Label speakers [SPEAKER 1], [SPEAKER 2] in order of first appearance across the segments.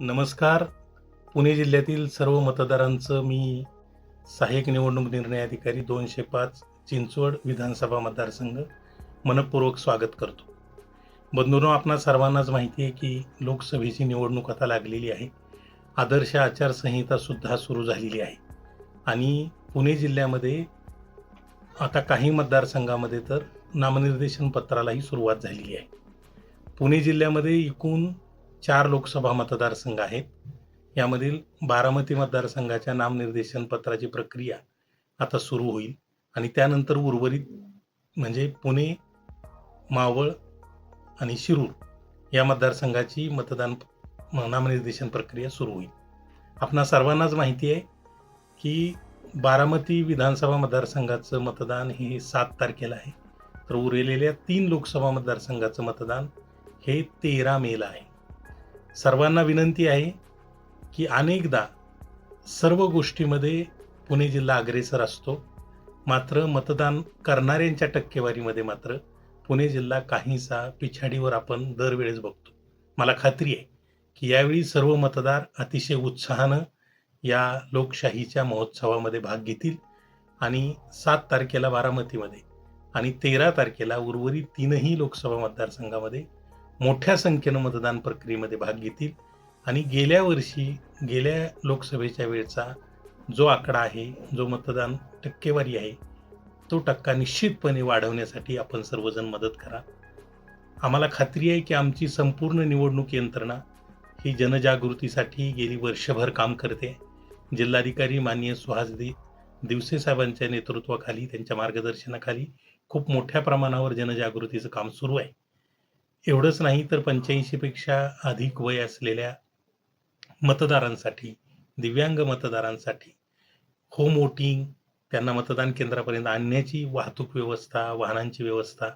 [SPEAKER 1] नमस्कार. पुणे जिल्ह्यातील सर्व मतदारांचं मी सहाय्यक निवडणूक निर्णय अधिकारी दोनशे पाच चिंचवड विधानसभा मतदारसंघ मनपूर्वक स्वागत करतो. बंधूंनो आपणा सर्वांनाच माहिती आहे की लोकसभेची निवडणूक आता लागलेली आहे. आदर्श आचारसंहितासुद्धा सुरू झालेली आहे. आणि पुणे जिल्ह्यामध्ये आता काही मतदारसंघामध्ये तर नामनिर्देशन पत्रालाही सुरुवात झालेली आहे. पुणे जिल्ह्यामध्ये एकूण चार लोकसभा मतदारसंघ आहेत. यामधील बारामती मतदारसंघाच्या नामनिर्देशन पत्राची प्रक्रिया आता सुरू होईल. आणि त्यानंतर उर्वरित म्हणजे पुणे मावळ आणि शिरूर या मतदारसंघाची मतदान नामनिर्देशन प्रक्रिया सुरू होईल. आपणा सर्वांनाच माहिती आहे की बारामती विधानसभा मतदारसंघाचं मतदान हे सात तारखेला आहे. तर उरलेल्या तीन लोकसभा मतदारसंघाचं मतदान हे तेरा मेला आहे. सर्वांना विनंती आहे की अनेकदा सर्व गोष्टीमध्ये पुणे जिल्हा अग्रेसर असतो. मात्र मतदान करणाऱ्यांच्या टक्केवारीमध्ये मात्र पुणे जिल्हा काहीसा पिछाडीवर आपण दरवेळेस बघतो. मला खात्री आहे की यावेळी सर्व मतदार अतिशय उत्साहानं या लोकशाहीच्या महोत्सवामध्ये भाग घेतील आणि सात तारखेला बारामतीमध्ये आणि तेरा तारखेला उर्वरित तीनही लोकसभा मतदारसंघामध्ये मोठ्या संख्येनं मतदान प्रक्रियेमध्ये भाग घेतील. आणि गेल्या वर्षी गेल्या लोकसभेच्या वेळचा जो आकडा आहे जो मतदान टक्केवारी आहे तो टक्का निश्चितपणे वाढवण्यासाठी आपण सर्वजण मदत करा. आम्हाला खात्री आहे की आमची संपूर्ण निवडणूक यंत्रणा ही जनजागृतीसाठी गेली वर्षभर काम करते. जिल्हाधिकारी माननीय सुहासदी दिवसे साहेबांच्या नेतृत्वाखाली त्यांच्या मार्गदर्शनाखाली खूप मोठ्या प्रमाणावर जनजागृतीचं काम सुरू आहे. एवढंच नाही तर पंच्याऐंशीपेक्षा अधिक वय असलेल्या मतदारांसाठी दिव्यांग मतदारांसाठी होम वोटिंग त्यांना मतदान केंद्रापर्यंत आणण्याची वाहतूक व्यवस्था वाहनांची व्यवस्था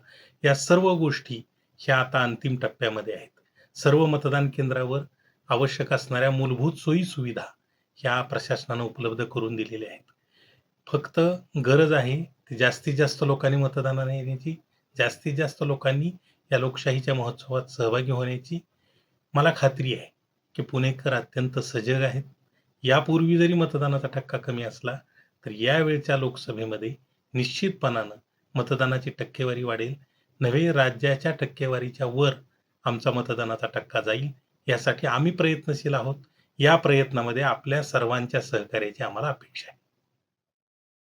[SPEAKER 1] या सर्व गोष्टी ह्या आता अंतिम टप्प्यामध्ये आहेत. सर्व मतदान केंद्रावर आवश्यक असणाऱ्या मूलभूत सोयी सुविधा ह्या प्रशासनानं उपलब्ध करून दिलेल्या आहेत. फक्त गरज आहे ती जास्तीत जास्त लोकांनी मतदानाला येण्याची जास्तीत जास्त लोकांनी या लोकशाहीच्या महोत्सवात सहभागी होण्याची मला खात्री आहे की पुणेकर अत्यंत सजग आहेत. यापूर्वी जरी मतदानाचा टक्का कमी असला तर यावेळच्या लोकसभेमध्ये निश्चितपणानं मतदानाची टक्केवारी वाढेल. नव्हे राज्याच्या टक्केवारीच्या वर आमचा मतदानाचा टक्का जाईल यासाठी आम्ही प्रयत्नशील आहोत. या प्रयत्नामध्ये आपल्या सर्वांच्या सहकार्याची आम्हाला अपेक्षा आहे.